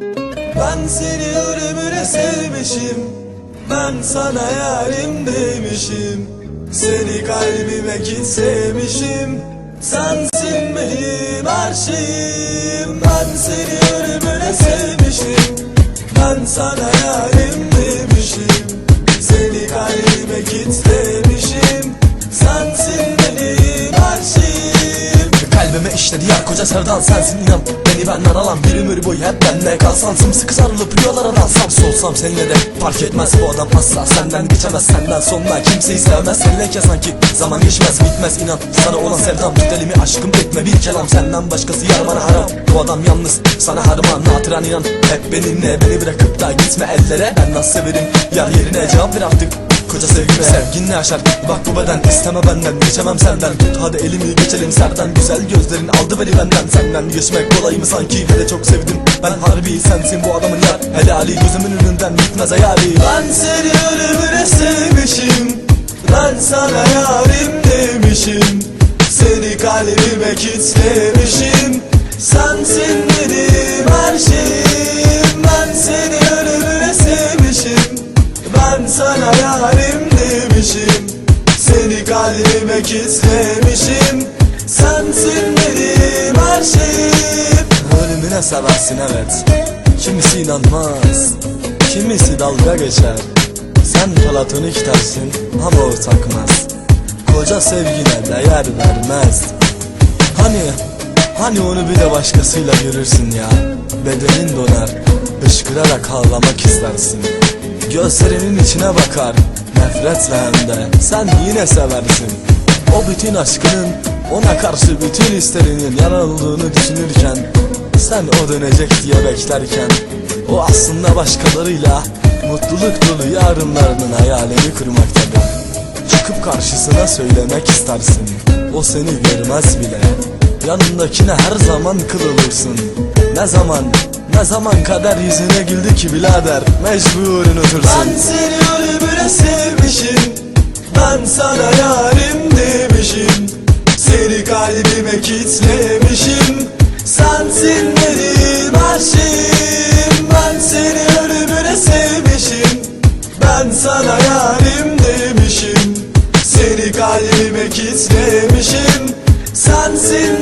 Ben seni ölümüne sevmişim. Ben sana yarim demişim Seni kalbime kitlemişim Sensin benim her şeyim. Ben seni ölümüne sevmişim. Ben sana yarim demişim Seni kalbime Sensin benim her şeyim Kalbime işledi ya koca sevdan sensin inan. Beni benden alan bir ömür boyu hep benle kalsan Sımsıkı sarılıp rüyalara dalsam Solsam seninle de fark etmez. Bu adam asla Senden geçemez senden sonra kimseyi sevmez Seninle sanki zaman geçmez bitmez inan. Sana olan sevdam tut elimi aşkım etme. Bir kelam Senden başkası yar bana haram. Bu adam yalnız sana harman hatıran inan. Hep benimle beni bırakıp da gitme ellere. Ben nasıl severim yar yerine cevap ver artık Koca sevgime Sevginle yaşar Bak bu beden isteme benden Geçemem senden. Tut hadi elimi geçelim serden. Güzel gözlerin aldı beni benden. Senden geçmek kolay mı sanki? Hele çok sevdim. Ben harbi sensin bu adamın yar. Helali gözümün önünden gitmez hayali. Ben seni ölümüne sevmişim. Ben sana yarim demişim. Seni kalbime kitlemişim demişim Seni kalbime kitlemişim Sensin benim her şeyim. Ölümüne seversin evet. Kimisi inanmaz Kimisi dalga geçer. Sen platonik dersin ama o takmaz. Koca sevgine değer vermez. Hani Hani onu bir de başkasıyla görürsün ya. Bedenin donar Hışkırarak ağlamak istersin Gözlerinin içine bakar Nefretle hem de Sen yine seversin O bütün aşkının Ona karşı bütün hislerinin yanıldığını düşünürken Sen o dönecek diye beklerken O aslında başkalarıyla Mutluluk dolu yarınlarının hayalini kurmaktadır Çıkıp karşısına söylemek istersin O seni görmez bile. Yanındakine her zaman kırılırsın. Ne zaman ne zaman kader yüzüne güldü ki birader? Mecbur unutursun Ben seni ölümüne sevmişim. Ben sana yarim demişim. Seni kalbime kitlemişim. Sensin benim her şeyim. Ben seni ölümüne sevmişim. Ben sana yarim demişim. Seni kalbime kitlemişim. Sensin